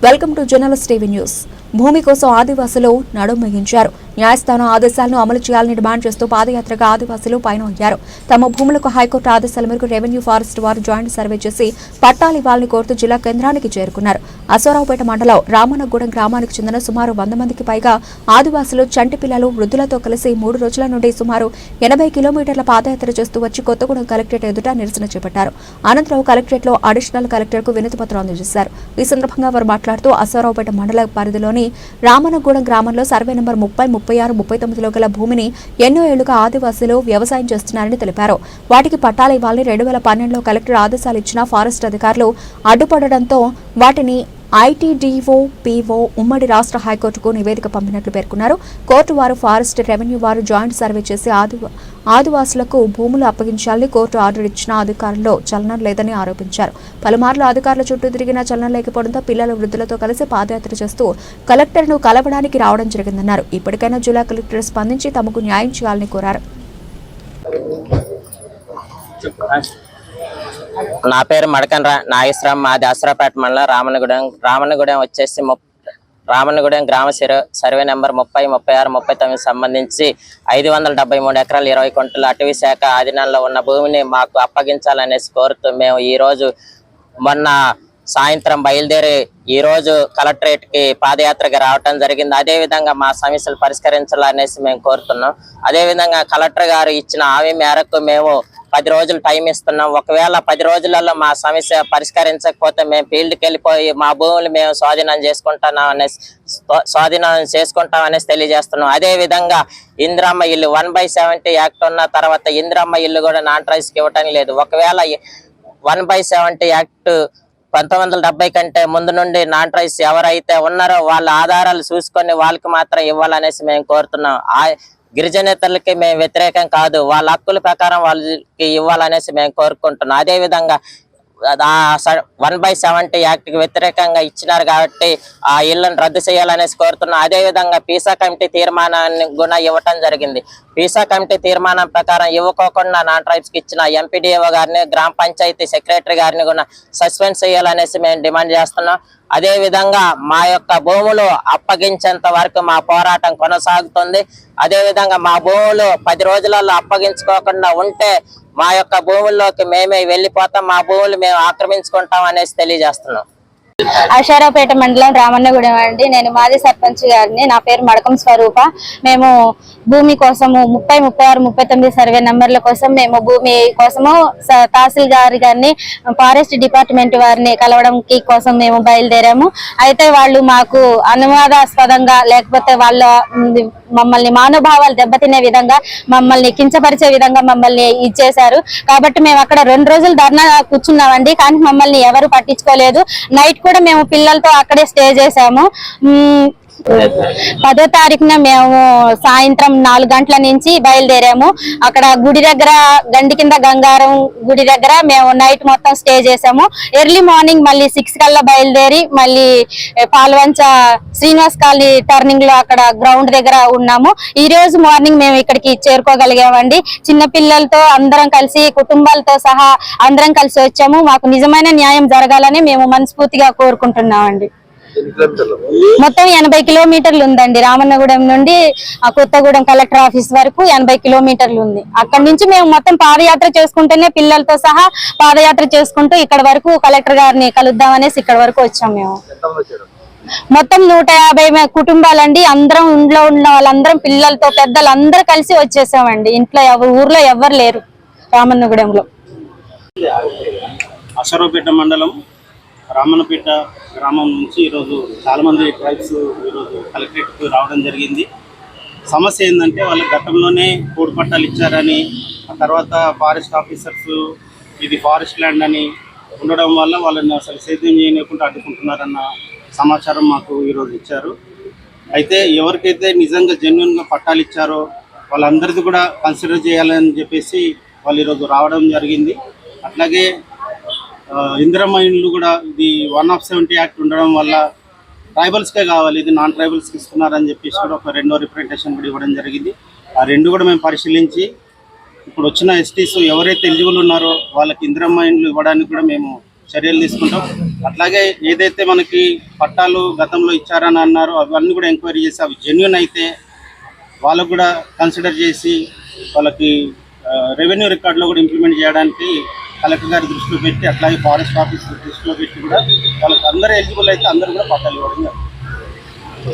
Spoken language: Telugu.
welcome to journalist TV news భూమి కోసం ఆదివాసులు నడుమగించారు. న్యాయస్థానం ఆదేశాలను అమలు చేయాలని డిమాండ్ చేస్తూ పాదయాత్రగా ఆదివాసులు పైన అయ్యారు తమ భూములకు హైకోర్టు ఆదేశాల మేరకు రెవెన్యూ ఫారెస్ట్ వారు జాయింట్ సర్వే చేసి పట్టాలు ఇవ్వాలని కోరుతూ జిల్లా కేంద్రానికి చేరుకున్నారు. అసోరావుపేట మండలం రామనగూడెం గ్రామానికి చెందిన సుమారు వంద మందికి పైగా ఆదివాసులు చంటి పిల్లలు వృద్ధులతో కలిసి మూడు రోజుల నుండి సుమారు ఎనభై కిలోమీటర్ల పాదయాత్ర చేస్తూ వచ్చి కొత్తగూడెం కలెక్టరేట్ ఎదుట నిరసన చేపట్టారు. అనంతరం కలెక్టరేట్లో అడిషనల్ కలెక్టర్కు వినతిపత్రం అందజేశారు. ఈ సందర్భంగా వారు మాట్లాడుతూ అసోరావుపేట మండల పరిధిలోని రామనగూడెం గ్రామంలో సర్వే నెంబర్ ముప్పై ముప్పై ఆరు ముప్పై తొమ్మిదిలో గల భూమిని ఎన్నో ఏళ్ళుగా ఆదివాసులు వ్యవసాయం చేస్తున్నారని తెలిపారు. వాటికి పట్టాలు ఇవ్వాలని రెండు వేల పన్నెండులో కలెక్టర్ ఆదేశాలు ఇచ్చినా ఫారెస్ట్ అధికారులు అడ్డుపడడంతో వాటిని ఐటీడీఓ పీఓ ఉమ్మడి రాష్ట్ర హైకోర్టుకు నివేదిక పంపినట్లు పేర్కొన్నారు. కోర్టు వారు ఫారెస్ట్ రెవెన్యూ వారు జాయింట్ సర్వే చేసి ఆది ఆదివాసులకు భూములు అప్పగించాలని కోర్టు ఆర్డర్ ఇచ్చిన అధికారుల్లో చలనం లేదని ఆరోపించారు. పలుమార్లు అధికారుల చుట్టూ తిరిగిన చలనం లేకపోవడంతో పిల్లల వృద్ధులతో కలిసి పాదయాత్ర చేస్తూ కలెక్టర్ను కలవడానికి రావడం జరిగిందన్నారు. ఇప్పటికైనా జిల్లా కలెక్టర్ స్పందించి తమకు న్యాయం చేయాలని కోరారు. నా పేరు మడకన్ రా నాగేశ్వరం మాది అసరాపేట మండలం రామనగూడెం రామనగూడెం వచ్చేసి ముప్ రామనగూడెం గ్రామ సర్వే నెంబర్ ముప్పై ముప్పై ఆరు ముప్పై తొమ్మిది సంబంధించి ఐదు వందల డెబ్బై మూడు ఎకరాలు ఇరవై కొంటలు అటవీ శాఖ ఆధీనంలో ఉన్న భూమిని మాకు అప్పగించాలనేసి కోరుతూ మేము ఈరోజు మొన్న సాయంత్రం బయలుదేరి ఈరోజు కలెక్టరేట్కి పాదయాత్రకి రావటం జరిగింది. అదే విధంగా మా సమస్యలు పరిష్కరించాలనేసి మేము కోరుతున్నాం. అదేవిధంగా కలెక్టర్ గారు ఇచ్చిన హామీ మేరకు మేము పది రోజులు టైం ఇస్తున్నాం. ఒకవేళ పది రోజులలో మా సమస్య పరిష్కరించకపోతే మేము ఫీల్డ్కి వెళ్ళిపోయి మా భూములు మేము స్వాధీనం చేసుకుంటున్నాం అనేసి స్వాధీనం చేసుకుంటాం అనేసి తెలియజేస్తున్నాం. అదే విధంగా ఇందిరమ్మ ఇల్లు వన్ బై సెవెంటీ యాక్ట్ ఉన్న తర్వాత ఇందిరమ్మ ఇల్లు కూడా నాన్ ట్రైస్కి ఇవ్వటం లేదు. ఒకవేళ వన్ బై సెవెంటీ యాక్ట్ పంతొమ్మిది వందల డెబ్బై కంటే ముందు నుండి నాన్ ట్రైస్ ఎవరైతే ఉన్నారో వాళ్ళ ఆధారాలు చూసుకొని వాళ్ళకి మాత్రం ఇవ్వాలనేసి మేము కోరుతున్నాం. ఆ గిరిజనేతలకి మేము వ్యతిరేకం కాదు. వాళ్ళ హక్కుల ప్రకారం వాళ్ళకి ఇవ్వాలనేసి మేము కోరుకుంటున్నాం. అదే విధంగా వన్ బై సెవెంటీ యాక్ట్కి వ్యతిరేకంగా ఇచ్చినారు కాబట్టి ఆ ఇళ్ళను రద్దు చేయాలనేసి కోరుతున్నాం. అదేవిధంగా పీసా కమిటీ తీర్మానాన్ని కూడా ఇవ్వటం జరిగింది. పీసా కమిటీ తీర్మానం ప్రకారం ఇవ్వకోకుండా నాన్ ట్రైబ్స్కి ఇచ్చిన ఎంపీడీఓ గారిని గ్రామ పంచాయతీ సెక్రటరీ గారిని కూడా సస్పెండ్ చేయాలనేసి మేము డిమాండ్ చేస్తున్నాం. అదేవిధంగా మా యొక్క భూములు అప్పగించేంత వరకు మా పోరాటం కొనసాగుతుంది. అదేవిధంగా మా భూములు పది రోజులలో అప్పగించుకోకుండా ఉంటే మా యొక్క భూముల్లోకి మేమే వెళ్ళిపోతాం మా భూములు మేము ఆక్రమించుకుంటాం అనేసి తెలియజేస్తున్నాం. అషారాపేట మండలం రామన్నగూడెం అండి. నేను మాజీ సర్పంచ్ గారిని. నా పేరు మడకం స్వరూప. మేము భూమి కోసము ముప్పై ముప్పై ఆరు ముప్పై తొమ్మిది సర్వే నంబర్ల కోసం మేము భూమి కోసము స- తహసీల్ గారి గారిని ఫారెస్ట్ డిపార్ట్మెంట్ వారిని కలవడం కోసం మేము బయలుదేరాము. అయితే వాళ్ళు మాకు అనువాదాస్పదంగా లేకపోతే వాళ్ళ మమ్మల్ని మానవభావాలు దెబ్బతినే విధంగా మమ్మల్ని కించపరిచే విధంగా మమ్మల్ని ఇచ్చేశారు. కాబట్టి మేము అక్కడ రెండు రోజులు ధర్నా కూర్చున్నామండి. కానీ మమ్మల్ని ఎవరు పట్టించుకోలేదు. నైట్ కూడా మేము పిల్లలతో అక్కడే స్టే చేసాము. పదో తారీఖున మేము సాయంత్రం నాలుగు గంటల నుంచి బయలుదేరాము. అక్కడ గుడి దగ్గర గండి కింద గంగారం గుడి దగ్గర మేము నైట్ మొత్తం స్టే చేసాము ఎర్లీ మార్నింగ్ మళ్ళీ సిక్స్ కల్లా బయలుదేరి మళ్ళీ పాల్వంచ శ్రీనివాస్ కాలనీ టర్నింగ్లో అక్కడ గ్రౌండ్ దగ్గర ఉన్నాము. ఈ రోజు మార్నింగ్ మేము ఇక్కడికి చేరుకోగలిగామండి. చిన్న పిల్లలతో అందరం కలిసి కుటుంబాలతో సహా అందరం కలిసి వచ్చాము. మాకు నిజమైన న్యాయం జరగాలని మేము మనస్ఫూర్తిగా కోరుకుంటున్నామండి. మొత్తం ఎనభై కిలోమీటర్లు ఉందండి. రామన్నగూడెం నుండి ఆ కొత్తగూడెం కలెక్టర్ ఆఫీస్ వరకు ఎనభై కిలోమీటర్లు ఉంది. అక్కడి నుంచి మేము మొత్తం పాదయాత్ర చేసుకుంటేనే పిల్లలతో సహా పాదయాత్ర చేసుకుంటూ ఇక్కడ వరకు కలెక్టర్ గారిని కలుద్దామనేసి ఇక్కడ వరకు వచ్చాం మేము. మొత్తం నూట యాభై కుటుంబాలండి. అందరం ఇంట్లో ఉన్న వాళ్ళందరం పిల్లలతో పెద్దలందరూ కలిసి వచ్చేసామండి. ఇంట్లో ఎవరు ఊర్లో ఎవ్వరు లేరు రామన్నగూడెంలో. అసరావుపేట మండలం రామన్నపేట గ్రామం నుంచి ఈరోజు చాలామంది ట్రైబ్స్ ఈరోజు కలెక్టరేట్కు రావడం జరిగింది. సమస్య ఏంటంటే వాళ్ళ గతంలోనే కోడి పట్టాలు ఇచ్చారని ఆ తర్వాత ఫారెస్ట్ ఆఫీసర్స్ ఇది ఫారెస్ట్ ల్యాండ్ అని ఉండడం వల్ల వాళ్ళని అసలు సేద్యం చేయకుండా అడ్డుకుంటున్నారన్న సమాచారం మాకు ఈరోజు ఇచ్చారు. అయితే ఎవరికైతే నిజంగా జెన్యున్గా పట్టాలు ఇచ్చారో వాళ్ళందరిది కూడా కన్సిడర్ చేయాలని చెప్పేసి వాళ్ళు ఈరోజు రావడం జరిగింది. అట్లాగే ఇందిరమ్మ ఇండ్లు కూడా ఇది వన్ ఆఫ్ సెవెంటీ యాక్ట్ ఉండడం వల్ల ట్రైబల్స్కే కావాలి ఇది నాన్ ట్రైబల్స్కి ఇస్తున్నారని చెప్పేసి కూడా ఒక రెండో రిప్రజెంటేషన్ కూడా ఇవ్వడం జరిగింది. ఆ రెండు కూడా మేము పరిశీలించి ఇప్పుడు వచ్చిన ఎస్టీస్ ఎవరైతే ఎలిజిబుల్ ఉన్నారో వాళ్ళకి ఇందిరమ్మ ఇండ్లు ఇవ్వడానికి కూడా మేము చర్యలు తీసుకుంటాం. అట్లాగే ఏదైతే మనకి పట్టాలు గతంలో ఇచ్చారని అన్నారో అవన్నీ కూడా ఎంక్వైరీ చేసి అవి జెన్యున్ అయితే వాళ్ళకు కూడా కన్సిడర్ చేసి వాళ్ళకి రెవెన్యూ రికార్డులో కూడా ఇంప్లిమెంట్ చేయడానికి కలెక్టర్ గారి దృష్టిలో పెట్టి అట్లాగే ఫారెస్ట్ ఆఫీస్ దృష్టిలో పెట్టి కూడా వాళ్ళకి అందరూ ఎలిజిబుల్ అయితే అందరూ కూడా పట్టాలు ఇవ్వడం జరుగుతుంది.